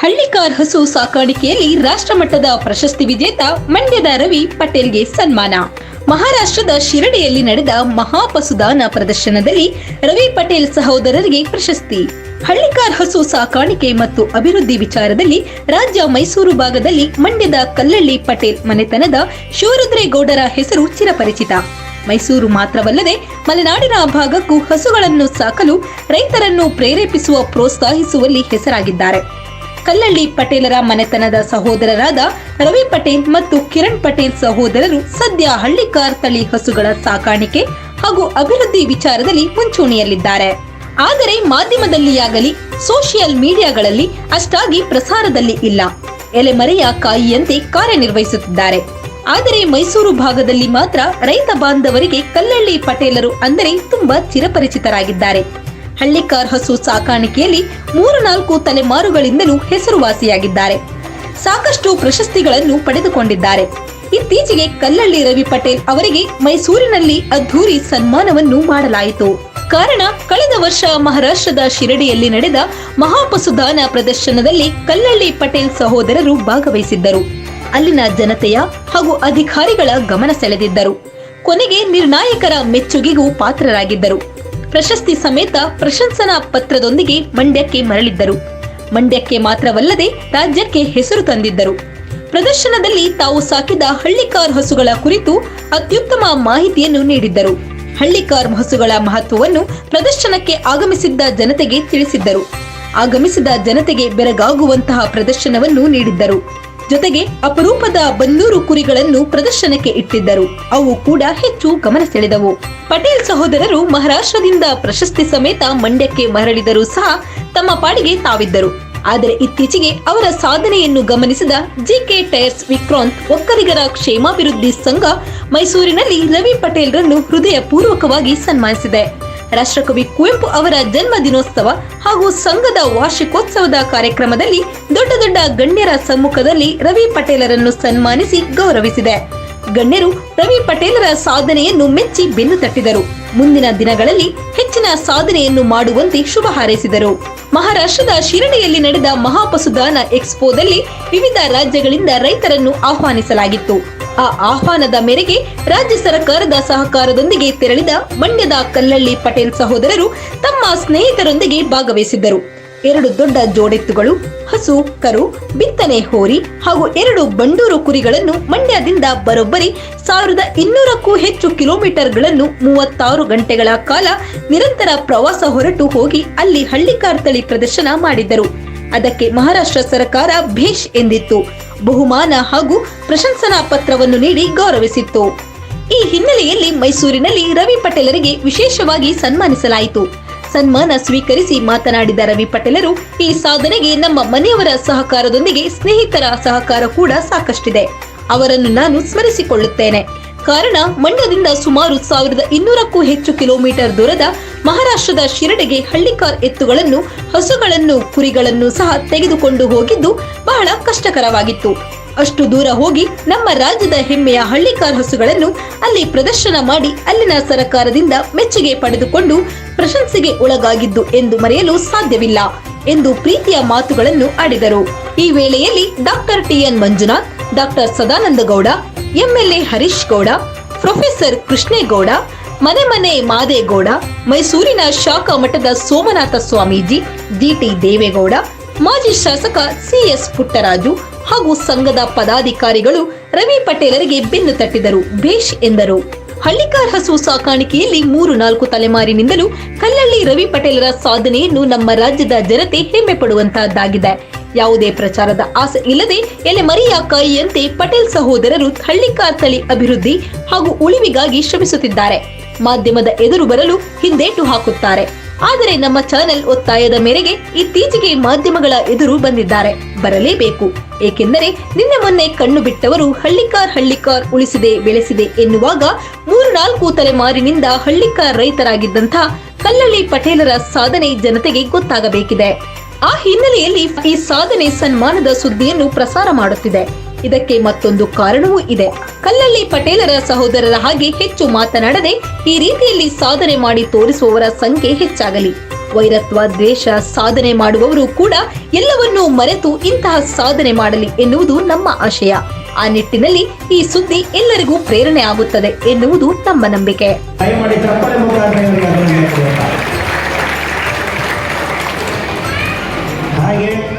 ಹಳ್ಳಿಕಾರ್ ಹಸು ಸಾಕಾಣಿಕೆಯಲ್ಲಿ ರಾಷ್ಟ್ರಮಟ್ಟದ ಪ್ರಶಸ್ತಿ ವಿಜೇತ ಮಂಡ್ಯದ ರವಿ ಪಟೇಲ್ಗೆ ಸನ್ಮಾನ. ಮಹಾರಾಷ್ಟ್ರದ ಶಿರಡಿಯಲ್ಲಿ ನಡೆದ ಮಹಾಪಸುದಾನ ಪ್ರದರ್ಶನದಲ್ಲಿ ರವಿ ಪಟೇಲ್ ಸಹೋದರರಿಗೆ ಪ್ರಶಸ್ತಿ. ಹಳ್ಳಿಕಾರ್ ಹಸು ಸಾಕಾಣಿಕೆ ಮತ್ತು ಅಭಿವೃದ್ಧಿ ವಿಚಾರದಲ್ಲಿ ರಾಜ್ಯ ಮೈಸೂರು ಭಾಗದಲ್ಲಿ ಮಂಡ್ಯದ ಕಲ್ಲಳ್ಳಿ ಪಟೇಲ್ ಮನೆತನದ ಶಿವರುದ್ರೇಗೌಡರ ಹೆಸರು ಚಿರಪರಿಚಿತ. ಮೈಸೂರು ಮಾತ್ರವಲ್ಲದೆ ಮಲೆನಾಡಿನ ಭಾಗಕ್ಕೂ ಹಸುಗಳನ್ನು ಸಾಕಲು ರೈತರನ್ನು ಪ್ರೇರೇಪಿಸುವ ಪ್ರೋತ್ಸಾಹಿಸುವಲ್ಲಿ ಹೆಸರಾಗಿದ್ದಾರೆ. ಕಲ್ಲಳ್ಳಿ ಪಟೇಲರ ಮನೆತನದ ಸಹೋದರರಾದ ರವಿ ಪಟೇಲ್ ಮತ್ತು ಕಿರಣ್ ಪಟೇಲ್ ಸಹೋದರರು ಸದ್ಯ ಹಳ್ಳಿಕಾರ್ ತಳಿ ಹಸುಗಳ ಸಾಕಾಣಿಕೆ ಹಾಗೂ ಅಭಿವೃದ್ಧಿ ವಿಚಾರದಲ್ಲಿ ಮುಂಚೂಣಿಯಲ್ಲಿದ್ದಾರೆ. ಆದರೆ ಮಾಧ್ಯಮದಲ್ಲಿಯಾಗಲಿ, ಸೋಷಿಯಲ್ ಮೀಡಿಯಾಗಳಲ್ಲಿ ಅಷ್ಟಾಗಿ ಪ್ರಸಾರದಲ್ಲಿ ಇಲ್ಲ. ಎಲೆಮರೆಯ ಕಾಯಿಯಂತೆ ಕಾರ್ಯನಿರ್ವಹಿಸುತ್ತಿದ್ದಾರೆ. ಆದರೆ ಮೈಸೂರು ಭಾಗದಲ್ಲಿ ಮಾತ್ರ ರೈತ ಬಾಂಧವರಿಗೆ ಕಲ್ಲಳ್ಳಿ ಪಟೇಲರು ಅಂದರೆ ತುಂಬಾ ಚಿರಪರಿಚಿತರಾಗಿದ್ದಾರೆ. ಹಳ್ಳಿಕಾರ್ ಹಸು ಸಾಕಾಣಿಕೆಯಲ್ಲಿ ಮೂರು ನಾಲ್ಕು ತಲೆಮಾರುಗಳಿಂದಲೂ ಹೆಸರುವಾಸಿಯಾಗಿದ್ದಾರೆ. ಸಾಕಷ್ಟು ಪ್ರಶಸ್ತಿಗಳನ್ನು ಪಡೆದುಕೊಂಡಿದ್ದಾರೆ. ಇತ್ತೀಚೆಗೆ ಕಲ್ಲಳ್ಳಿ ರವಿ ಪಟೇಲ್ ಅವರಿಗೆ ಮೈಸೂರಿನಲ್ಲಿ ಅದ್ಧೂರಿ ಸನ್ಮಾನವನ್ನು ಮಾಡಲಾಯಿತು. ಕಾರಣ, ಕಳೆದ ವರ್ಷ ಮಹಾರಾಷ್ಟ್ರದ ಶಿರಡಿಯಲ್ಲಿ ನಡೆದ ಮಹಾಪಸುದಾನ ಪ್ರದರ್ಶನದಲ್ಲಿ ಕಲ್ಲಳ್ಳಿ ಪಟೇಲ್ ಸಹೋದರರು ಭಾಗವಹಿಸಿದ್ದರು. ಅಲ್ಲಿನ ಜನತೆಯ ಹಾಗೂ ಅಧಿಕಾರಿಗಳ ಗಮನ ಸೆಳೆದಿದ್ದರು. ಕೊನೆಗೆ ನಿರ್ಣಾಯಕರ ಮೆಚ್ಚುಗೆಗೂ ಪಾತ್ರರಾಗಿದ್ದರು. ಪ್ರಶಸ್ತಿ ಸಮೇತ ಪ್ರಶಂಸನಾ ಪತ್ರದೊಂದಿಗೆ ಮಂಡ್ಯಕ್ಕೆ ಮರಳಿದ್ದರು. ಮಂಡ್ಯಕ್ಕೆ ಮಾತ್ರವಲ್ಲದೆ ರಾಜ್ಯಕ್ಕೆ ಹೆಸರು ತಂದಿದ್ದರು. ಪ್ರದರ್ಶನದಲ್ಲಿ ತಾವು ಸಾಕಿದ ಹಳ್ಳಿಕಾರ್ ಹಸುಗಳ ಕುರಿತು ಅತ್ಯುತ್ತಮ ಮಾಹಿತಿಯನ್ನು ನೀಡಿದ್ದರು. ಹಳ್ಳಿಕಾರ್ ಹಸುಗಳ ಮಹತ್ವವನ್ನು ಪ್ರದರ್ಶನಕ್ಕೆ ಆಗಮಿಸಿದ್ದ ಜನತೆಗೆ ತಿಳಿಸಿದ್ದರು. ಆಗಮಿಸಿದ ಜನತೆಗೆ ಬೆರಗಾಗುವಂತಹ ಪ್ರದರ್ಶನವನ್ನು ನೀಡಿದ್ದರು. ಜೊತೆಗೆ ಅಪರೂಪದ ಬನ್ನೂರು ಕುರಿಗಳನ್ನು ಪ್ರದರ್ಶನಕ್ಕೆ ಇಟ್ಟಿದ್ದರು. ಅವು ಕೂಡ ಹೆಚ್ಚು ಗಮನ ಸೆಳೆದವು ಪಟೇಲ್ ಸಹೋದರರು ಮಹಾರಾಷ್ಟ್ರದಿಂದ ಪ್ರಶಸ್ತಿ ಸಮೇತ ಮಂಡ್ಯಕ್ಕೆ ಮರಳಿದರೂ ಸಹ ತಮ್ಮ ಪಾಡಿಗೆ ತಾವಿದ್ದರು. ಆದರೆ ಇತ್ತೀಚೆಗೆ ಅವರ ಸಾಧನೆಯನ್ನು ಗಮನಿಸಿದ ಜಿಕೆ ಟೈರ್ಸ್ ವಿಕ್ರಾಂತ್ ಒಕ್ಕಲಿಗರ ಕ್ಷೇಮಾಭಿವೃದ್ಧಿ ಸಂಘ ಮೈಸೂರಿನಲ್ಲಿ ರವಿ ಪಟೇಲ್ರನ್ನು ಹೃದಯಪೂರ್ವಕವಾಗಿ ಸನ್ಮಾನಿಸಿದೆ. ರಾಷ್ಟ್ರಕವಿ ಕುವೆಂಪು ಅವರ ಜನ್ಮ ದಿನೋತ್ಸವ ಹಾಗೂ ಸಂಘದ ವಾರ್ಷಿಕೋತ್ಸವದ ಕಾರ್ಯಕ್ರಮದಲ್ಲಿ ದೊಡ್ಡ ದೊಡ್ಡ ಗಣ್ಯರ ಸಮ್ಮುಖದಲ್ಲಿ ರವಿ ಪಟೇಲರನ್ನು ಸನ್ಮಾನಿಸಿ ಗೌರವಿಸಿದೆ. ಗಣ್ಯರು ರವಿ ಪಟೇಲರ ಸಾಧನೆಯನ್ನು ಮೆಚ್ಚಿ ಬೆನ್ನು ತಟ್ಟಿದರು. ಮುಂದಿನ ದಿನಗಳಲ್ಲಿ ಹೆಚ್ಚಿನ ಸಾಧನೆಯನ್ನು ಮಾಡುವಂತೆ ಶುಭ ಹಾರೈಸಿದರು. ಮಹಾರಾಷ್ಟ್ರದ ಶಿರಡಿಯಲ್ಲಿ ನಡೆದ ಮಹಾಪಸುದಾನ ಎಕ್ಸ್ಪೋದಲ್ಲಿ ವಿವಿಧ ರಾಜ್ಯಗಳಿಂದ ರೈತರನ್ನು ಆಹ್ವಾನಿಸಲಾಗಿತ್ತು. ಆ ಆಹ್ವಾನದ ಮೇರೆಗೆ ರಾಜ್ಯ ಸರ್ಕಾರದ ಸಹಕಾರದೊಂದಿಗೆ ತೆರಳಿದ ಮಂಡ್ಯದ ಕಲ್ಲಳ್ಳಿ ಪಟೇಲ್ ಸಹೋದರರು ತಮ್ಮ ಸ್ನೇಹಿತರೊಂದಿಗೆ ಭಾಗವಹಿಸಿದ್ದರು. ಎರಡು ದೊಡ್ಡ ಜೋಡೆತ್ತುಗಳು, ಹಸು, ಕರು, ಬಿತ್ತನೆ ಹೋರಿ ಹಾಗೂ ಎರಡು ಬಂಡೂರು ಕುರಿಗಳನ್ನು ಮಂಡ್ಯದಿಂದ ಬರೋಬ್ಬರಿ ಸಾವಿರದ ಇನ್ನೂರಕ್ಕೂ ಹೆಚ್ಚು ಕಿಲೋಮೀಟರ್ಗಳನ್ನು ಮೂವತ್ತಾರು ಗಂಟೆಗಳ ಕಾಲ ನಿರಂತರ ಪ್ರವಾಸ ಹೊರಟು ಹೋಗಿ ಅಲ್ಲಿ ಹಳ್ಳಿಕಾರ್ತಳಿ ಪ್ರದರ್ಶನ ಮಾಡಿದ್ದರು. ಅದಕ್ಕೆ ಮಹಾರಾಷ್ಟ್ರ ಸರ್ಕಾರ ಭೇಷ್ ಎಂದಿತ್ತು. ಬಹುಮಾನ ಹಾಗೂ ಪ್ರಶಂಸನಾ ಪತ್ರವನ್ನು ನೀಡಿ ಗೌರವಿಸಿತ್ತು. ಈ ಹಿನ್ನೆಲೆಯಲ್ಲಿ ಮೈಸೂರಿನಲ್ಲಿ ರವಿ ಪಟೇಲರಿಗೆ ವಿಶೇಷವಾಗಿ ಸನ್ಮಾನಿಸಲಾಯಿತು. ಸನ್ಮಾನ ಸ್ವೀಕರಿಸಿ ಮಾತನಾಡಿದ ರವಿ ಪಟೇಲರು, ಈ ಸಾಧನೆಗೆ ನಮ್ಮ ಮನೆಯವರ ಸಹಕಾರದೊಂದಿಗೆ ಸ್ನೇಹಿತರ ಸಹಕಾರ ಕೂಡ ಸಾಕಷ್ಟಿದೆ. ಅವರನ್ನು ನಾನು ಸ್ಮರಿಸಿಕೊಳ್ಳುತ್ತೇನೆ. ಕಾರಣ, ಮಂಡ್ಯದಿಂದ ಸುಮಾರು ಸಾವಿರದ ಇನ್ನೂರಕ್ಕೂ ಹೆಚ್ಚು ಕಿಲೋಮೀಟರ್ ದೂರದ ಮಹಾರಾಷ್ಟ್ರದ ಶಿರಡೆಗೆ ಹಳ್ಳಿಕಾರ್ ಎತ್ತುಗಳನ್ನು, ಹಸುಗಳನ್ನು, ಕುರಿಗಳನ್ನು ಸಹ ತೆಗೆದುಕೊಂಡು ಹೋಗಿದ್ದು ಬಹಳ ಕಷ್ಟಕರವಾಗಿತ್ತು. ಅಷ್ಟು ದೂರ ಹೋಗಿ ನಮ್ಮ ರಾಜ್ಯದ ಹೆಮ್ಮೆಯ ಹಳ್ಳಿಕಾರ್ ಹಸುಗಳನ್ನು ಅಲ್ಲಿ ಪ್ರದರ್ಶನ ಮಾಡಿ ಅಲ್ಲಿನ ಸರಕಾರದಿಂದ ಮೆಚ್ಚುಗೆ ಪಡೆದುಕೊಂಡು ಪ್ರಶಂಸೆಗೆ ಒಳಗಾಗಿದ್ದು ಎಂದು ಮರೆಯಲು ಸಾಧ್ಯವಿಲ್ಲ ಎಂದು ಪ್ರೀತಿಯ ಮಾತುಗಳನ್ನು ಆಡಿದರು. ಈ ವೇಳೆಯಲ್ಲಿ doctor TN Manjunath, doctor Sadananda Gowda, MLA Harish Gowda, professor Krishnegowda ಮನೆ ಮನೆ ಮಾದೇಗೌಡ, ಮೈಸೂರಿನ ಶಾಖಾ ಮಠದ ಸೋಮನಾಥ ಸ್ವಾಮೀಜಿ, ಡಿಟಿ ದೇವೇಗೌಡ, ಮಾಜಿ ಶಾಸಕ ಸಿಎಸ್ ಪುಟ್ಟರಾಜು ಹಾಗೂ ಸಂಘದ ಪದಾಧಿಕಾರಿಗಳು ರವಿ ಪಟೇಲರಿಗೆ ಬೆನ್ನು ತಟ್ಟಿದರು. ಭೇಷ್ ಎಂದರು. ಹಳ್ಳಿಕಾರ್ ಹಸು ಸಾಕಾಣಿಕೆಯಲ್ಲಿ ಮೂರು ನಾಲ್ಕು ತಲೆಮಾರಿನಿಂದಲೂ ಕಲ್ಲಳ್ಳಿ ರವಿ ಪಟೇಲರ ಸಾಧನೆಯನ್ನು ನಮ್ಮ ರಾಜ್ಯದ ಜನತೆ ಹೆಮ್ಮೆ ಪಡುವಂತಹದ್ದಾಗಿದೆ. ಯಾವುದೇ ಪ್ರಚಾರದ ಆಸೆ ಇಲ್ಲದೆ ಎಲೆ ಮರಿಯ ಕಾಯಿಯಂತೆ ಪಟೇಲ್ ಸಹೋದರರು ಹಳ್ಳಿಕಾರ್ ತಳಿ ಅಭಿವೃದ್ಧಿ ಹಾಗೂ ಉಳಿವಿಗಾಗಿ ಶ್ರಮಿಸುತ್ತಿದ್ದಾರೆ. ಮಾಧ್ಯಮದ ಎದುರು ಬರಲು ಹಿಂದೇಟು ಹಾಕುತ್ತಾರೆ. ಆದರೆ ನಮ್ಮ ಚಾನೆಲ್ ಒತ್ತಾಯದ ಮೇರೆಗೆ ಇತ್ತೀಚೆಗೆ ಮಾಧ್ಯಮಗಳ ಎದುರು ಬಂದಿದ್ದಾರೆ. ಬರಲೇಬೇಕು. ಏಕೆಂದರೆ ನಿನ್ನೆ ಮೊನ್ನೆ ಕಣ್ಣು ಬಿಟ್ಟವರು ಹಳ್ಳಿಕಾರ್ ಹಳ್ಳಿಕಾರ್ ಉಳಿಸಿದೆ, ಬೆಳೆಸಿದೆ ಎನ್ನುವಾಗ ಮೂರು ನಾಲ್ಕು ತಲೆಮಾರಿನಿಂದ ಹಳ್ಳಿಕಾರ್ ರೈತರಾಗಿದ್ದಂಥ ಕಲ್ಲಳ್ಳಿ ಪಟೇಲರ ಸಾಧನೆ ಜನತೆಗೆ ಗೊತ್ತಾಗಬೇಕಿದೆ. ಆ ಹಿನ್ನೆಲೆಯಲ್ಲಿ ಈ ಸಾಧನೆ ಸನ್ಮಾನದ ಸುದ್ದಿಯನ್ನು ಪ್ರಸಾರ ಮಾಡುತ್ತಿದೆ. ಇದಕ್ಕೆ ಮತ್ತೊಂದು ಕಾರಣವೂ ಇದೆ. ಕಲ್ಲಲ್ಲಿ ಪಟೇಲರ ಸಹೋದರರ ಹಾಗೆ ಹೆಚ್ಚು ಮಾತನಾಡದೆ ಈ ರೀತಿಯಲ್ಲಿ ಸಾಧನೆ ಮಾಡಿ ತೋರಿಸುವವರ ಸಂಖ್ಯೆ ಹೆಚ್ಚಾಗಲಿ. ವೈರತ್ವ, ದ್ವೇಷ ಸಾಧನೆ ಮಾಡುವವರು ಕೂಡ ಎಲ್ಲವನ್ನೂ ಮರೆತು ಇಂತಹ ಸಾಧನೆ ಮಾಡಲಿ ಎನ್ನುವುದು ನಮ್ಮ ಆಶಯ. ಆ ನಿಟ್ಟಿನಲ್ಲಿ ಈ ಸುದ್ದಿ ಎಲ್ಲರಿಗೂ ಪ್ರೇರಣೆ ಆಗುತ್ತದೆ ಎನ್ನುವುದು ನಮ್ಮ ನಂಬಿಕೆ. ಹಾಗೆ